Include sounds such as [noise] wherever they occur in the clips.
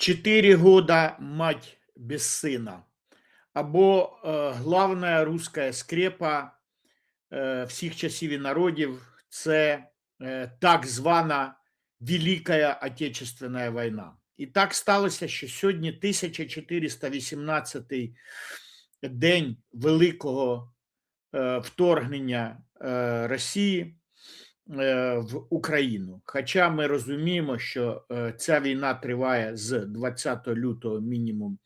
Четыре года мать без сына. Або е, главна руська скрепа е, всіх часів і народів це е, так звана Велика Отечественна війна. І так сталося, що сьогодні 1418 день великого вторгнення Росії в Україну. Хоча ми розуміємо, що е, ця війна триває з 20 лютого мінімум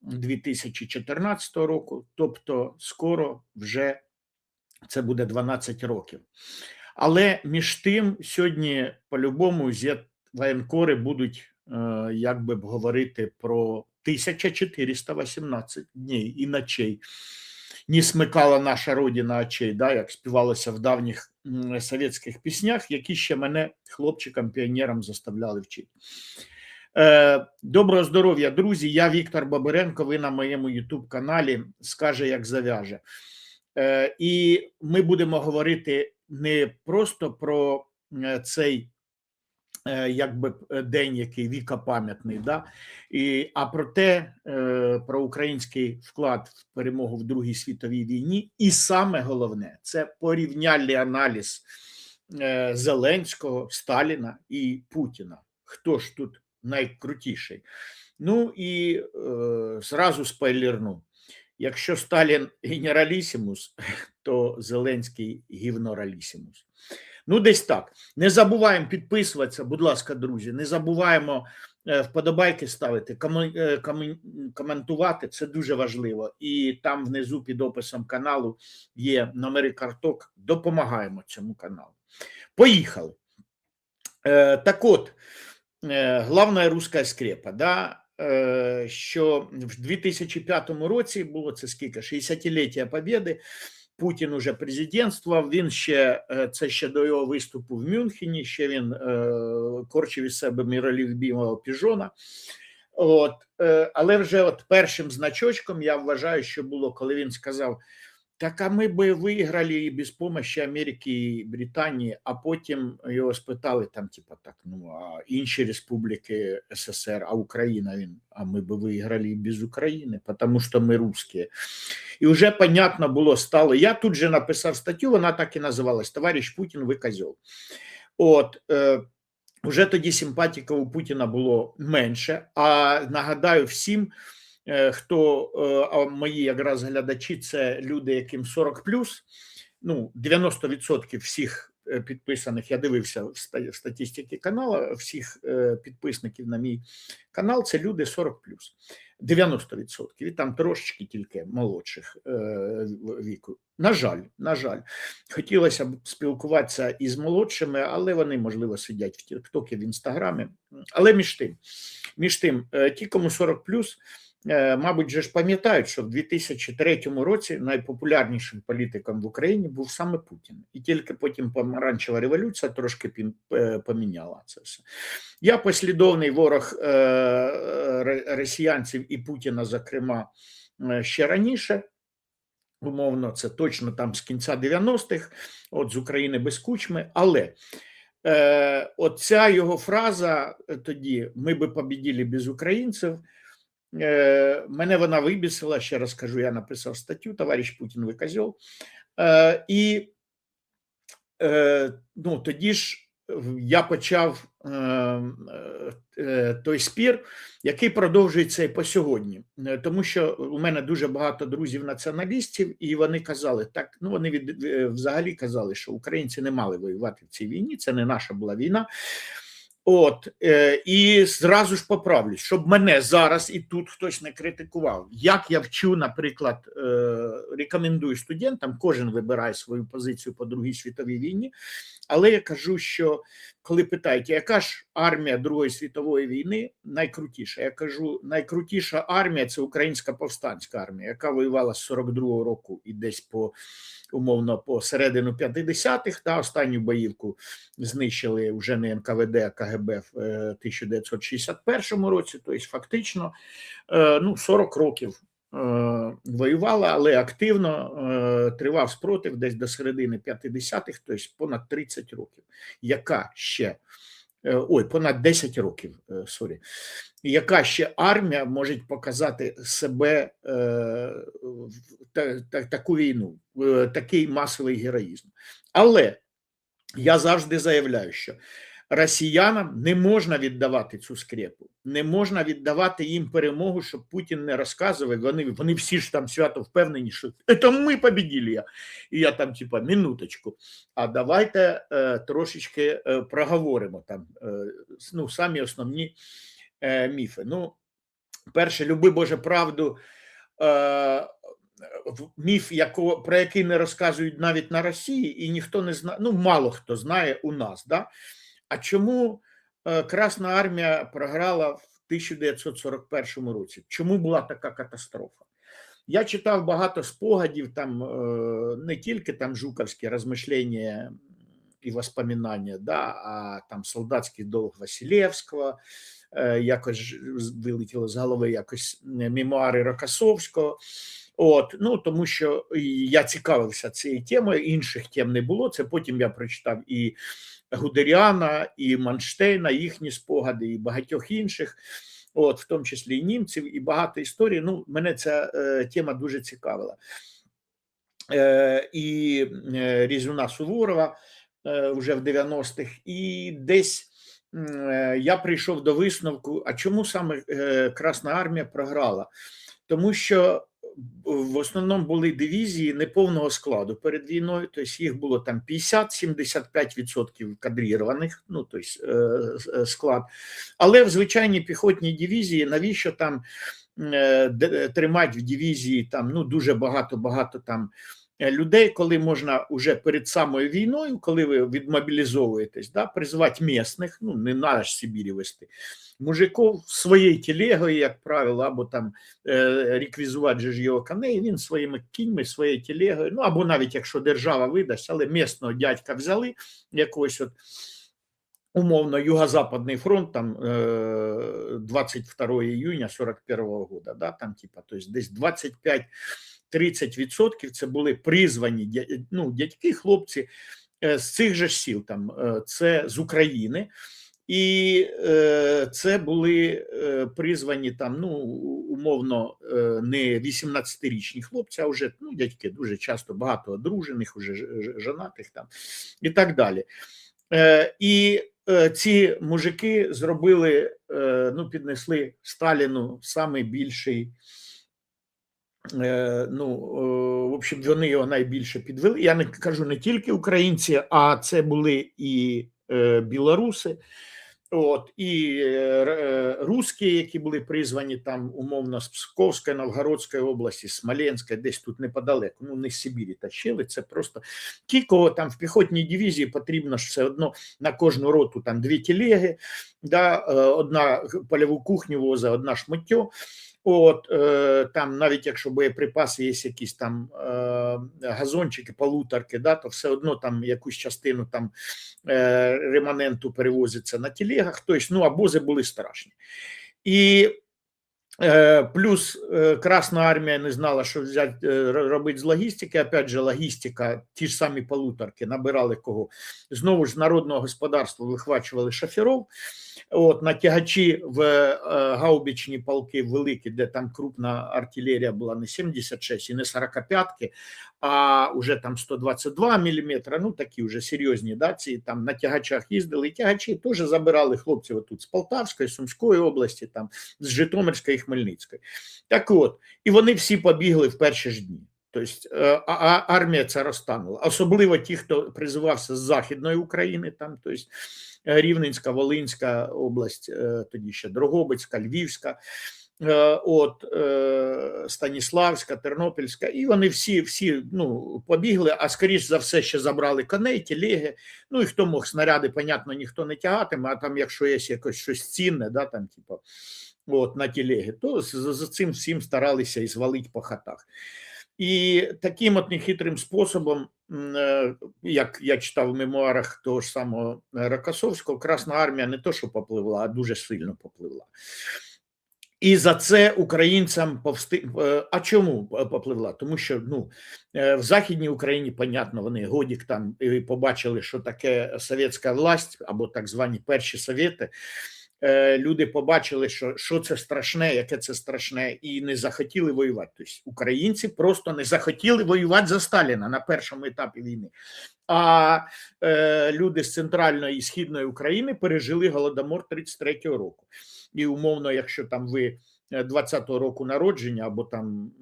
2014 року, тобто скоро вже це буде 12 років. Але між тим, сьогодні по-любому воєнкори будуть е, як би говорити про 1418 днів і ночей. Не смикала наша родина очей, да, як співалося в давніх совєтських піснях, які ще мене хлопчикам, піонерам заставляли вчити. Е, Доброго здоров'я, друзі. Я Віктор Бабиренко. Ви на моєму youtube каналі скаже, як зав'яже. Е, І ми будемо говорити не просто про е, цей якби е, день, який вікопам'ятний, да? і, а про те, е, про український вклад в перемогу в Другій світовій війні. І саме головне це порівняльний аналіз е, Зеленського, Сталіна і Путіна. Хто ж тут найкрутіший? Ну і е, зразу спойлерну. Якщо Сталін генералісімус, [laughs] то Зеленський гівноралісімус. Ну, десь так. Не забуваємо підписуватися, будь ласка, друзі. Не забуваємо е, вподобайки ставити, е, комен- коментувати. Це дуже важливо. І там внизу під описом каналу є номери карток. Допомагаємо цьому каналу. Поїхали. Е, Так от, главна руська скрепа, да, що в 2005 році було це скільки? 60-ліття Побєди. Путін уже президентствував. Він ще е, це ще до його виступу в Мюнхені. Ще він е, корчив із себе міролюбімого піжона. От, е, але вже от першим значочком я вважаю, що було, коли він сказав: так а ми би виграли і без помощі Америки і Британії, а потім його спитали там, типа так, ну а інші республіки СССР, а Україна він, а ми би виграли і без України, тому що ми русські. І вже понятно було стало. Я тут же написав статтю, вона так і називалась Товариш Путін, ви козьол. От е, вже тоді симпатіка у Путіна було менше. А нагадаю всім, хто е, а мої якраз глядачі, це люди, яким 40 ну 90% всіх е, підписаних, я дивився в ста- статистики каналу, всіх е, підписників на мій канал, це люди 40 90%. І там трошечки тільки молодших е, віку. На жаль, на жаль, хотілося б спілкуватися із молодшими, але вони, можливо, сидять в Тіктокі, в Інстаграмі. Але між тим, між тим, е, ті, кому 40 е, мабуть, же ж пам'ятають, що в 2003 році найпопулярнішим політиком в Україні був саме Путін. І тільки потім помаранчева революція трошки е, поміняла це все. Я послідовний ворог е, росіянців і Путіна, зокрема, е, ще раніше. Умовно, це точно там з кінця 90-х, от з України без кучми. Але е, оця його фраза е, тоді: ми би побіділи без українців. Е, мене вона вибісила. Ще раз кажу, я написав статтю, товариш Путін, ви козьол. Е, і е, ну, тоді ж я почав той спір, який продовжується і по сьогодні. Тому що у мене дуже багато друзів-націоналістів, і вони казали, так, ну вони від, взагалі казали, що українці не мали воювати в цій війні, це не наша була війна. От е, і зразу ж поправлюсь, щоб мене зараз і тут хтось не критикував. Як я вчу, наприклад, е, рекомендую студентам, кожен вибирає свою позицію по Другій світовій війні. Але я кажу, що коли питають, яка ж армія Другої світової війни найкрутіша? Я кажу, найкрутіша армія це українська повстанська армія, яка воювала з 42-го року і десь по умовно по середину 50-х, та останню боївку знищили вже не НКВД, а КГБ в е, 1961 році. Тобто, фактично, е, ну 40 років е, воювала, але активно е, тривав спротив десь до середини 50-х, тобто понад 30 років. Яка ще е, ой, понад 10 років, е, сорі. Яка ще армія може показати себе е, та, та, таку війну, е, такий масовий героїзм? Але я завжди заявляю, що росіянам не можна віддавати цю скрепу, не можна віддавати їм перемогу, щоб Путін не розказував. Вони вони всі ж там свято впевнені, що це ми победили. І я там, типа, минуточку. А давайте е, трошечки е, проговоримо там е, ну, самі основні е, міфи. Ну, перше, люби Боже правду. Е, Міф, якого, про який не розказують навіть на Росії, і ніхто не знає, ну мало хто знає у нас. Да? А чому е, Красна армія програла в 1941 році? Чому була така катастрофа? Я читав багато спогадів, там е, не тільки там жуковські розмишлення і воспоминання, да, а там солдатський долг Василєвського, е, якось вилетіло з голови якось мемуари Рокасовського. От, ну тому що я цікавився цією темою, інших тем не було. Це потім я прочитав і Гудеріана, і Манштейна, їхні спогади, і багатьох інших, от, в тому числі і німців, і багато історій. Ну, мене ця е, тема дуже цікавила. Е, І е, Різуна Суворова е, вже в 90-х, і десь. Е, я прийшов до висновку, а чому саме е, Красна армія програла? Тому що в основному були дивізії неповного складу перед війною, тобто їх було там 50-75% кадрірованих, ну тобто склад. Але в звичайній піхотній дивізії, навіщо там тримати в дивізії там ну дуже багато-багато там. Е, людей, коли можна уже перед самою війною, коли ви відмобілізовуєтесь, да, призвати місних, ну не наш Сибірі вести, мужиков своєю телегою, як правило, або там е, реквізувати же ж його коней, він своїми кіньми, своєю телегою, ну або навіть якщо держава видасть, але місного дядька взяли якогось от. Умовно, Юго-Западний фронт, там е, 22 іюня 41 года, да, там типа, то есть здесь 25 30% це були призвані ну, дядьки, хлопці е, з цих же сіл, там е, це з України. І е, це були е, призвані там, ну умовно, е, не 18-річні хлопці, а вже ну, дядьки дуже часто багато одружених, уже женатих там і так далі. Е, І е, ці мужики зробили, е, ну, піднесли Сталіну самий більший ну, в общем, вони його найбільше підвели. Я не кажу не тільки українці, а це були і е, білоруси. От і е, е, русські, які були призвані там умовно з Псковської, Новгородської області, Смоленської, десь тут неподалеку, ну не з Сибірі тащили. Це просто ті, кого там в піхотній дивізії потрібно ж все одно на кожну роту там дві телеги, да, е, одна польову кухню воза, одна шматтю. От е, там, навіть якщо боєприпаси є якісь там е, газончики, полуторки, да, то все одно там якусь частину там е, реманенту перевозиться на телегах. Тобто, ну, абози були страшні. І плюс е, Красна армія не знала, що взяти е, робити з логістики. Опять же, логістика, ті ж самі полуторки, набирали кого. Знову ж з народного господарства вихвачували шоферов. От на тягачі в е, гаубічні полки великі, де там крупна артилерія була не 76 і не 45-ки, а вже там 122 мм, ну такі вже серйозні да, там на тягачах їздили. І тягачі теж забирали хлопців тут з Полтавської, Сумської області, там з Житомирської Хмельницької. Так от, і вони всі побігли в перші ж дні. Тобто армія ця розтанула, особливо ті, хто призивався з Західної України, там, тобто Рівненська, Волинська область, е, тоді ще Дрогобицька, Львівська, е, от Станіславська, Тернопільська, і вони всі всі ну, побігли, а скоріш за все ще забрали коней, телеги. Ну і хто мог снаряди, понятно, ніхто не тягатиме, а там, якщо є якось щось цінне, да, там, типу, от, на телеги, то за цим всім старалися і звалити по хатах. І таким от нехитрим способом, е, як я читав в мемуарах того ж самого Рокосовського, Красна армія не то, що попливла, а дуже сильно попливла. І за це українцям повсти. е, А чому попливла? Тому що ну е, в Західній Україні, понятно, вони годік там побачили, що таке совєтська власть або так звані перші совєти. Е, Люди побачили, що що це страшне, яке це страшне, і не захотіли воювати. Тобто українці просто не захотіли воювати за Сталіна на першому етапі війни. А е, люди з центральної і східної України пережили голодомор 33-го року. І умовно, якщо там ви 20-го року народження, або там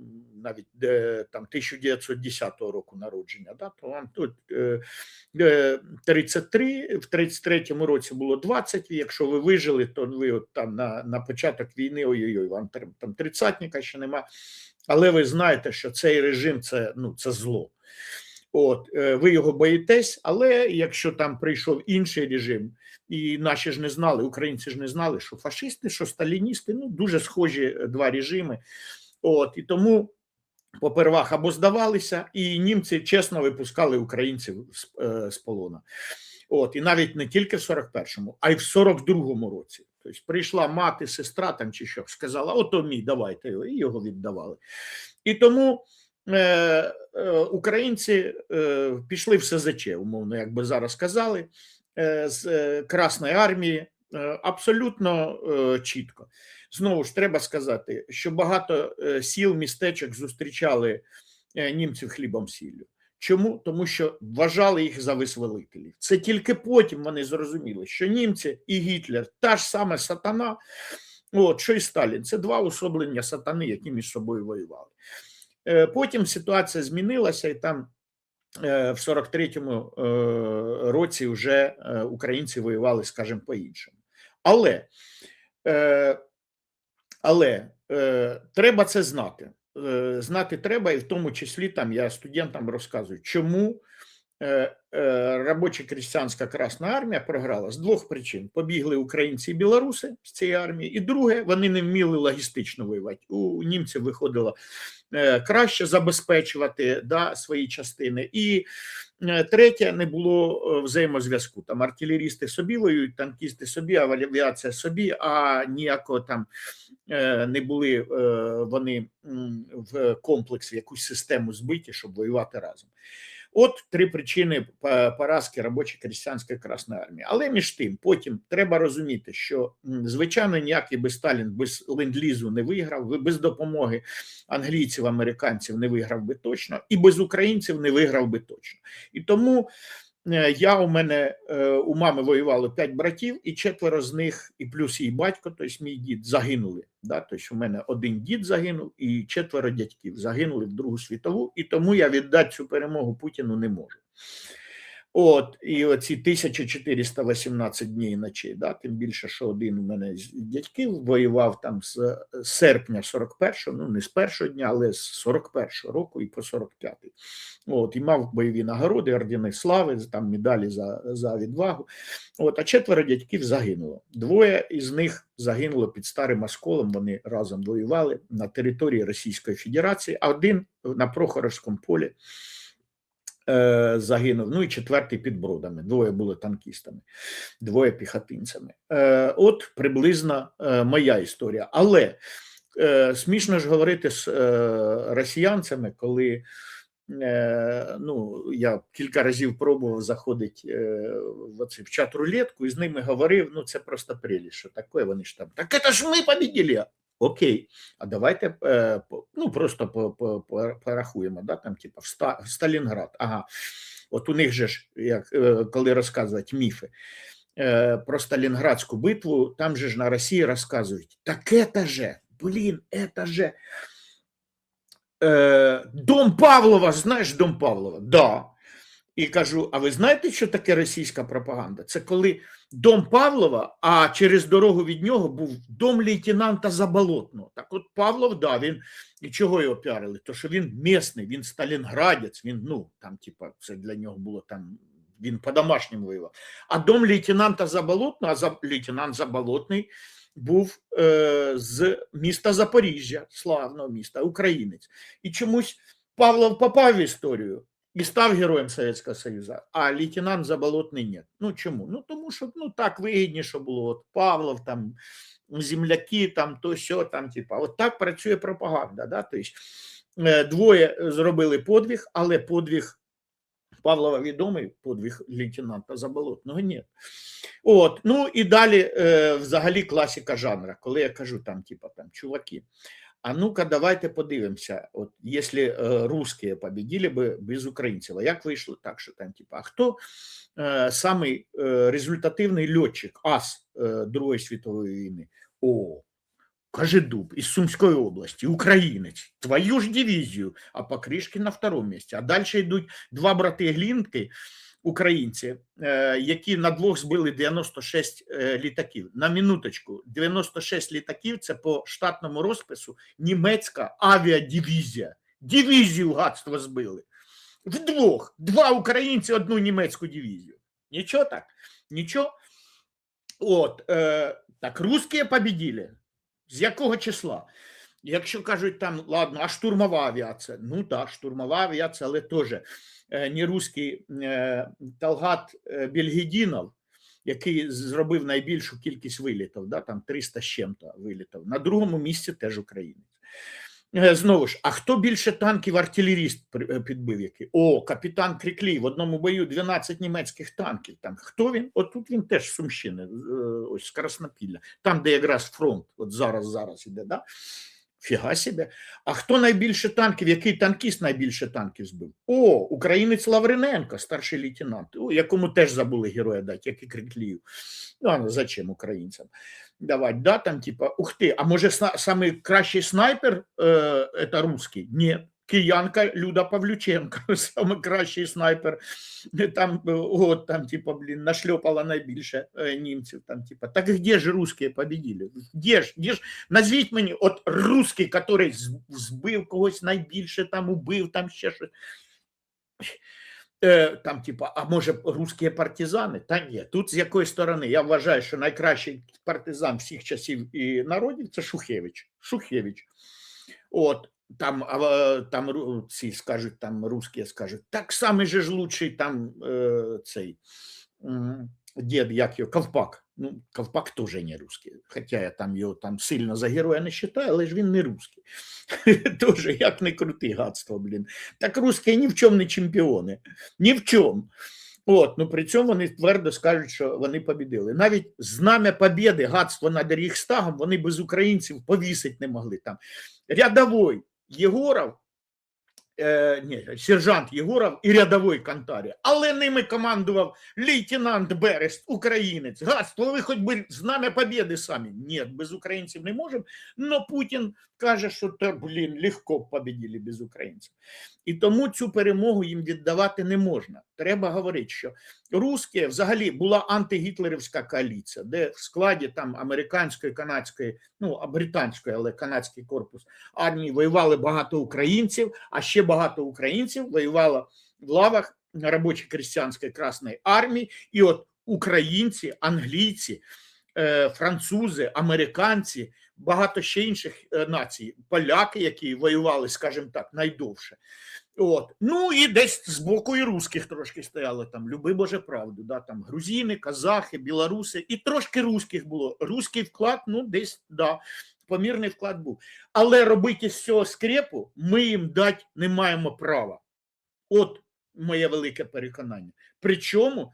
навіть е, там 1910 року народження, да, то вам тут е, е, 33, в 33-му році було 20, якщо ви вижили, то ви от там на, на початок війни, ой-ой-ой, вам там тридцятника ще нема. Але ви знаєте, що цей режим це, ну, це зло. От, е, ви його боїтесь, але якщо там прийшов інший режим, і наші ж не знали, українці ж не знали, що фашисти, що сталіністи, ну дуже схожі е, два режими. От і тому попервах або здавалися, і німці чесно випускали українців з, е, полона. От, і навіть не тільки в 41-му, а й в 42-му році. Тобто прийшла мати, сестра там чи що, сказала: ото мій, давайте його, і його віддавали. І тому е, е, українці е, пішли в СЗЧ, умовно, як би зараз сказали, е, з е, Красної армії абсолютно е, чітко. Знову ж треба сказати, що багато е, сіл, містечок зустрічали е, німців хлібом сіллю. Чому? Тому що вважали їх за визволителів. Це тільки потім вони зрозуміли, що німці і Гітлер та ж саме сатана, от, що і Сталін, це два особлення сатани, які між собою воювали. Е, Потім ситуація змінилася, і там е, в 43-му е, році вже е, українці воювали, скажімо, по-іншому. Але, е, але е, треба це знати. Е, знати треба, і в тому числі там я студентам розказую, чому робоча крістянська Красна армія програла з двох причин: побігли українці і білоруси з цієї армії, і друге, вони не вміли логістично воювати. У німців виходило е, краще забезпечувати да, свої частини. І е, третє, не було е, взаємозв'язку. Там артилерісти собі воюють, танкісти собі, авіація собі, а ніякого там е, не були е, вони в комплекс, в якусь систему збиті, щоб воювати разом. От три причини поразки робочої крістянської Красної армії. Але між тим, потім треба розуміти, що звичайно ніякий би Сталін без ленд-лізу не виграв, без допомоги англійців, американців не виграв би точно, і без українців не виграв би точно. І тому я у мене е, у мами воювали п'ять братів, і четверо з них, і плюс її батько, тобто мій дід, загинули. Да? Тобто у мене один дід загинув, і четверо дядьків загинули в Другу світову, і тому я віддати цю перемогу Путіну не можу. От, і оці 1418 днів і ночей, да, тим більше, що один у мене з дядьків воював там з е, серпня 41-го, ну не з першого дня, але з 41-го року і по 45-й. От, і мав бойові нагороди, ордени слави, там медалі за, за відвагу. От, а четверо дядьків загинуло. Двоє із них загинуло під старим осколом. Вони разом воювали на території Російської Федерації, а один на Прохоровському полі е, загинув. Ну і четвертий під бродами. Двоє були танкістами, двоє піхотинцями. Е, от приблизно е, моя історія. Але смішно ж говорити з росіянцями, коли. Ну, я кілька разів пробував заходити в, в чат рулетку і з ними говорив. Ну, це просто прелість, таке. Вони ж там. Так це ж ми победили. Окей, а давайте е, ну, просто по- по- по- порахуємо, да, там, типа, в Сталінград. Ага. От у них же ж, як, е, коли розказують міфи е, про Сталінградську битву, там же ж на Росії розказують, так это же, блін, это же Дом Павлова, знаєш Дом Павлова? Да. І кажу: а ви знаєте, що таке російська пропаганда? Це коли дом Павлова, а через дорогу від нього був дом лейтенанта Заболотного. Так от Павлов, да, він і чого його піарили? То що він місний, він сталінградець, він, ну, там, типа, це для нього було там. Він по-домашньому воював. А дом лейтенанта Заболотного, а за, лейтенант Заболотний був е, з міста Запоріжжя, славного міста, українець. І чомусь Павлов попав в історію, і став героєм Совєтського Союзу, а лейтенант Заболотний ні. Ну чому? Ну тому що ну так вигідніше було. От Павлов там. Земляки, там то що там, типа, от так працює пропаганда. Да? Тобто, двоє зробили подвиг, але подвиг Павлова відомий, подвиг лейтенанта Заболотного ні. От, ну і далі, е, взагалі, класика жанра, коли я кажу там, типа, там, чуваки, а ну-ка, давайте подивимося, от, якщо е, русські победили би без українців, а як вийшло так, що там, типа, а хто е, самий е, результативний льотчик, ас е, Другої світової війни? О, Кожедуб из Сумской области, українець, твою ж дивізію, а Покришки на второму місці. А далі йдуть два брати Глінки, українці, е, які на двох збили 96 е, літаків. На минуточку, 96 літаків це по штатному розпису німецька авіадивізія. Дивізію гадства збили. Вдвох. Два українці, одну німецьку дивізію. Нічого так? Нічого. От, е, так, русські победили. З якого числа? Якщо кажуть там, ладно, а штурмова авіація? Ну так, штурмова авіація, але теж не русський е, Талгат е, Бельгідінов, який зробив найбільшу кількість вилітів, да, там 300 з чим-то вилітів. На другому місці теж українець. Е, Знову ж, а хто більше танків артилеріст е, підбив? Який? О, капітан Кріклій. В одному бою 12 німецьких танків. Там хто він? От тут він теж з Сумщини, е, ось з Краснопілля, там, де якраз фронт, от зараз зараз іде, да? Фіга себе. А хто найбільше танків? Який танкіст найбільше танків збив? О, українець Лавриненко, старший лейтенант, о, якому теж забули героя дати, як і Криклію. Ну, а ну, зачем українцям? давати, да, там, типа, ух ти, а може самий кращий снайпер е, русський? Ні. Киянка Люда Павлюченко, [laughs] самий кращий снайпер. Там, е, от, там, типа, блін, нашльопала найбільше е, німців. Там, типа, так где ж русські победили? Де ж, де ж? Назвіть мені, от русський, який з- збив когось найбільше, там, убив, там ще щось. Е, Там, типа, а може русські партизани? Та ні, тут з якої сторони? Я вважаю, що найкращий партизан всіх часів і народів це Шухевич. Шухевич. От там, там ці скажуть, там русські скажуть, так самий же ж лучший там е, цей дід, як його, Ковпак. Ну, Ковпак теж не русський. Хоча я там його там сильно за героя не вважаю, але ж він не русський. [laughs] Тоже як не крути гадство, блін. Так русські ні в чому не чемпіони. Ні в чому. От, ну при цьому вони твердо скажуть, що вони побідили. Навіть знам'я побєди, гадство над Рейхстагом, вони без українців повісити не могли там. Рядовой Єгоров, е, ні, сержант Єгоров і рядовой Кантарі, але ними командував лейтенант Берест, українець. Гадство, ви хоч би з нами побіди самі. Ні, без українців не можемо. Но Путін каже, що та, блін, легко б победили без українців. І тому цю перемогу їм віддавати не можна. Треба говорити, що русські взагалі була антигітлерівська коаліція, де в складі там американської, канадської, ну а британської, але канадський корпус армії воювали багато українців, а ще багато українців воювало в лавах робочо-крестьянської Красної армії. І от українці, англійці, е, французи, американці, багато ще інших е, націй, поляки, які воювали, скажімо так, найдовше. От. Ну і десь з боку і русських трошки стояли там, люби Боже правду, да, там грузини, казахи, білоруси, і трошки русських було. Руський вклад, ну, десь, да, помірний вклад був. Але робити з цього скрепу ми їм дати не маємо права. От моє велике переконання. Причому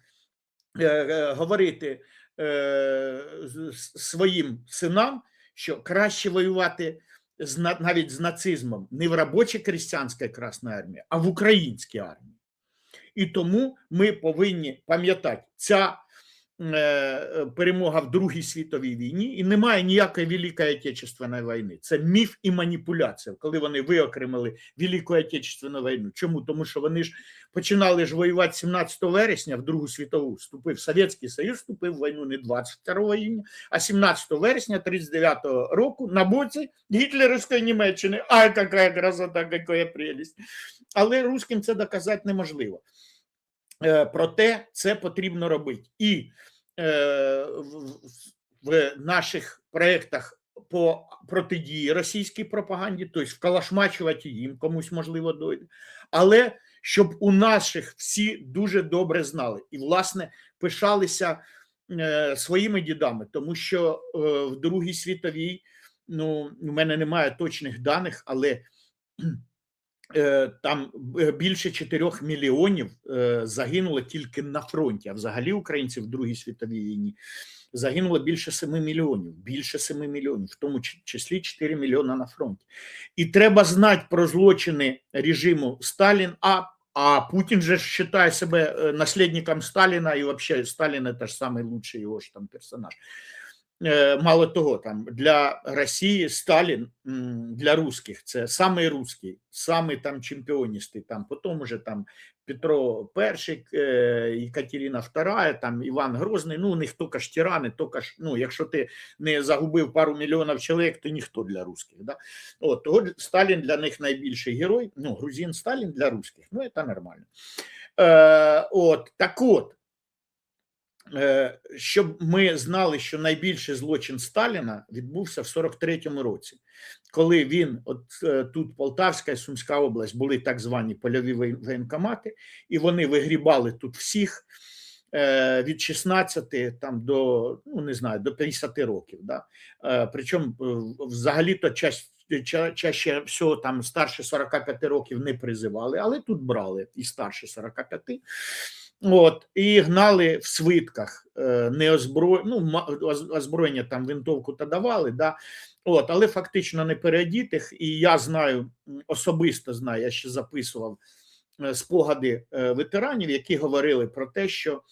е, е, говорити е, своїм синам, що краще воювати з, на- навіть з нацизмом не в робочій крестьянській Красної армії, а в українській армії. І тому ми повинні пам'ятати, ця перемога в Другій світовій війні і немає ніякої Великої Отечественної війни. Це міф і маніпуляція, коли вони виокремили Велику Отечественну війну. Чому? Тому що вони ж починали ж воювати 17 вересня в Другу світову. Вступив Совєтський Союз, вступив в війну не 22 июня, а 17 вересня 39 року на боці гітлерівської Німеччини. Ай, яка красота, яка прелість. Але русським це доказати неможливо. Е, Проте це потрібно робити. І е, в, наших проєктах по протидії російській пропаганді, тобто вкалашмачувати їм комусь можливо дойде. Але щоб у наших всі дуже добре знали і, власне, пишалися е, своїми дідами, тому що в Другій світовій, ну, у мене немає точних даних, але там е, більше 4 мільйонів е, загинуло тільки на фронті, а взагалі українців в Другій світовій війні загинуло більше 7 мільйонів, більше 7 мільйонів, в тому числі 4 мільйона на фронті. І треба знати про злочини режиму Сталін, а, а Путін же вважає себе е, наслідником Сталіна, і взагалі Сталін це ж лучший його ж там персонаж. Е, Мало того, там для Росії Сталін для русських це самий русський, самий там чемпіоністий, там потім уже там Петро І, е, Екатерина II, там Іван Грозний. Ну, у них тільки ж тирани, тільки ж, ну, якщо ти не загубив пару мільйонів чоловік, то ніхто для русських. Да? От, того Сталін для них найбільший герой. Ну, грузин Сталін для русських. Ну, це нормально. Е, от, так от, щоб ми знали, що найбільший злочин Сталіна відбувся в 43-му році, коли він, от е, тут Полтавська і Сумська область, були так звані польові воєнкомати, і вони вигрібали тут всіх е, від 16 там до ну не знаю до 50 років. Да? Е, Причому е, взагалі-то час. ча- Чаще всього там старше 45 років не призивали, але тут брали і старше 45. От, і гнали в свитках, е, не озбро... ну, озброєння там винтовку та давали, да? От, але фактично не переодітих. І я знаю, особисто знаю, я ще записував е, спогади е, ветеранів, які говорили про те, що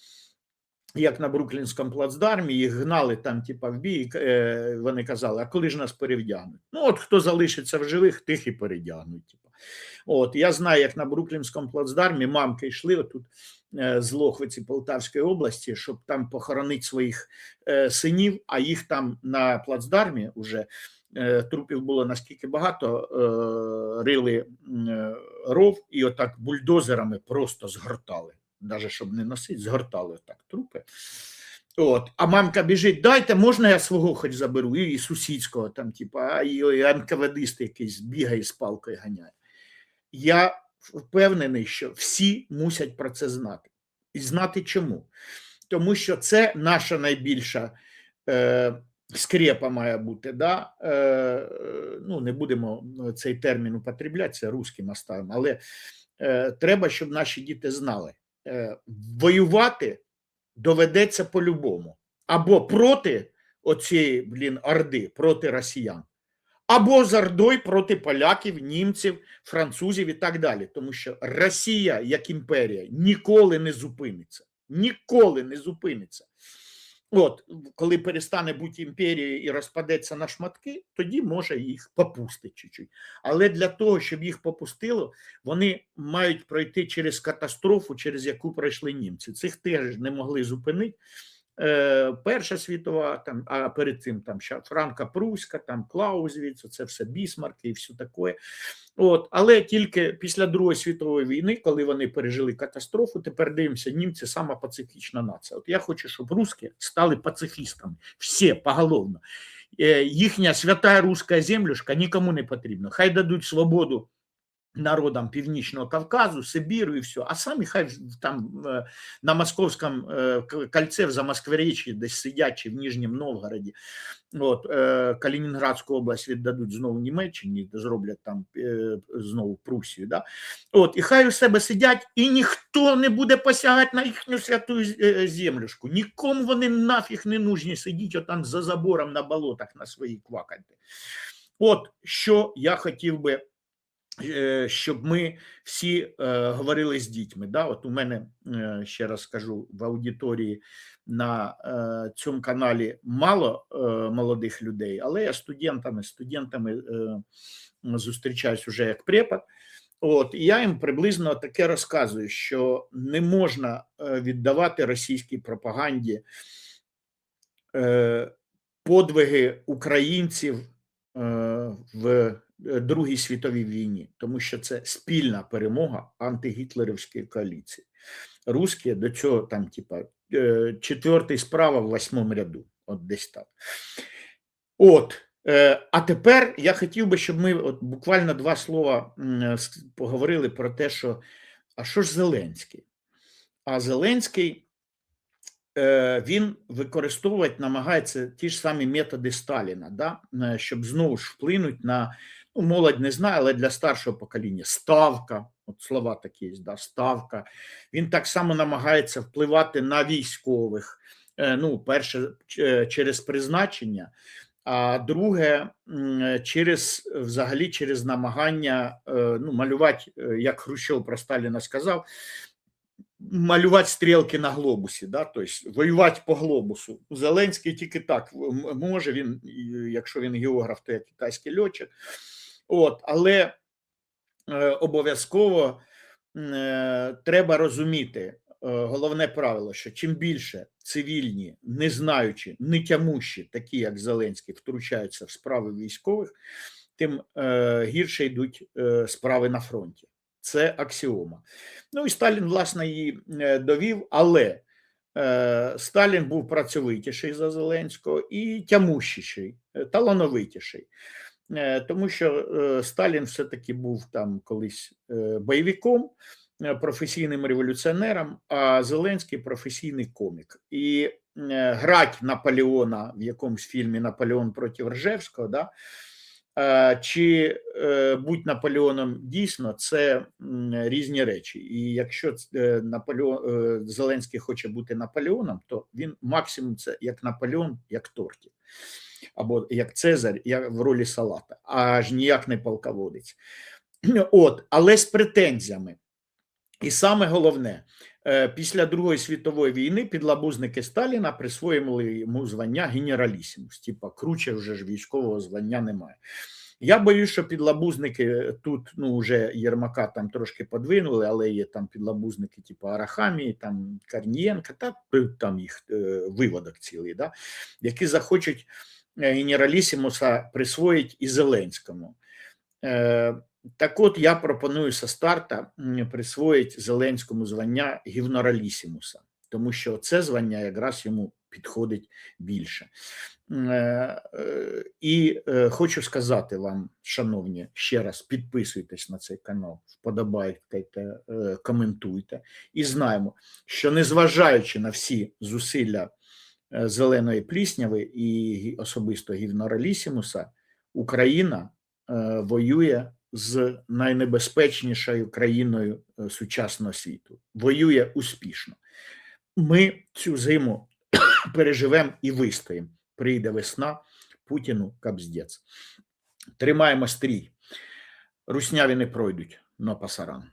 як на Бруклінському плацдармі їх гнали там, типа, в бій, вони казали, а коли ж нас перевдягнуть? Ну, от хто залишиться в живих, тих і передягнуть. От, я знаю, як на Бруклінському плацдармі мамки йшли отут з Лохвиці Полтавської області, щоб там похоронити своїх е, синів, а їх там на плацдармі вже е, трупів було наскільки багато, е, рили е, ров і отак бульдозерами просто згортали. Навіть щоб не носити, згортали так трупи. От, а мамка біжить: дайте, можна я свого хоч заберу, і сусідського там, типу, а і, і НКВДист якийсь бігає з палкою ганяє. Я впевнений, що всі мусять про це знати. І знати чому. Тому що це наша найбільша е, скрепа має бути. Да? Е, е, ну, не будемо цей термін употребляти, це русським оставимо, але е, треба, щоб наші діти знали. Е, воювати доведеться по-любому. Або проти оцієї, блін, орди, проти росіян, або з ордою проти поляків, німців, французів і так далі. Тому що Росія, як імперія, ніколи не зупиниться. Ніколи не зупиниться. От, коли перестане бути імперією і розпадеться на шматки, тоді може їх попустить чуть-чуть. Але для того, щоб їх попустило, вони мають пройти через катастрофу, через яку пройшли німці. Цих теж не могли зупинити. Е, Перша світова, там, а перед цим там Франка Пруська, там Клаузевіц, це все Бісмарки і все таке. От, але тільки після Другої світової війни, коли вони пережили катастрофу, тепер дивимося, німці сама пацифічна нація. От я хочу, щоб русські стали пацифістами, всі поголовно. Е, Їхня свята руська землюшка нікому не потрібна. Хай дадуть свободу народам Північного Кавказу, Сибіру і все, а самі хай там е, на московському е, кольце в Замоскворечі десь сидять чи в Ніжньому Новгороді. От, е, Калінінградську область віддадуть знову Німеччині, зроблять там знову Прусію. Да? От, і хай у себе сидять, і ніхто не буде посягати на їхню святу землюшку. Нікому вони нафіг не нужні сидіть отам за забором на болотах на своїй кваканті. От що я хотів би щоб ми всі е, говорили з дітьми. Да? От у мене е, ще раз скажу в аудиторії на е, цьому каналі мало е, молодих людей, але я студентами, студентами е, зустрічаюсь уже як препод. От і я їм приблизно таке розказую, що не можна е, віддавати російській пропаганді е, подвиги українців е, в е, Другій світовій війні, тому що це спільна перемога антигітлерівської коаліції. Русські до цього там, типа, е, четвертий справа в восьмому ряду, от десь так. От. е, А тепер я хотів би, щоб ми от буквально два слова поговорили про те, що а що ж Зеленський? А Зеленський е, він використовувати намагається ті ж самі методи Сталіна, да? е, щоб знову ж вплинути на молодь не знає, але для старшого покоління ставка, от слова такі є, да, ставка. Він так само намагається впливати на військових. Е, Ну, перше, через призначення, а друге, через взагалі через намагання е, ну, малювати, е, як Хрущов про Сталіна сказав, малювати стрілки на глобусі, да? тобто воювати по глобусу. Зеленський тільки так може, він, якщо він географ, то як китайський льотчик. От, але е, обов'язково е, треба розуміти е, головне правило, що чим більше цивільні, не знаючи, не тямущі, такі як Зеленський, втручаються в справи військових, тим е, гірше йдуть е, справи на фронті. Це аксіома. Ну і Сталін, власне, її е, довів, але е, Сталін був працьовитіший за Зеленського і тямущіший, е, талановитіший. Е, Тому що е, Сталін все-таки був там колись е, бойовиком, професійним революціонером, а Зеленський професійний комік. І грать Наполеона в якомусь фільмі Наполеон проти Ржевського, да, чи будь Наполеоном дійсно це різні речі. І якщо Наполеон, Зеленський хоче бути Наполеоном, то він максимум це як Наполеон, як Торті. Або як Цезарь, як в ролі салата, аж ніяк не полководець. [clears throat] От, але з претензіями. І саме головне, е, після Другої світової війни підлабузники Сталіна присвоїли йому звання генералісімус. Типа круче вже ж військового звання немає. Я боюсь, що підлабузники тут ну вже Єрмака там трошки подвинули, але є там підлабузники, типу Арахамії, там Карнієнка, та там їх е, виводок цілий, да, які захочуть е, генералісімуса присвоїть і Зеленському. Е, так от я пропоную со старта присвоїть Зеленському звання гівноралісімуса, тому що це звання якраз йому підходить більше. Е, е, І е, хочу сказати вам, шановні, ще раз підписуйтесь на цей канал, вподобайте, коментуйте. І знаємо, що незважаючи на всі зусилля зеленої плісняви і особисто гівноралісімуса, Україна е, воює з найнебезпечнішою країною е, сучасного світу. Воює успішно. Ми цю зиму [coughs] переживемо і вистоїмо. Прийде весна, Путіну капздець. Тримаємо стрій. Русняві не пройдуть на пасаран.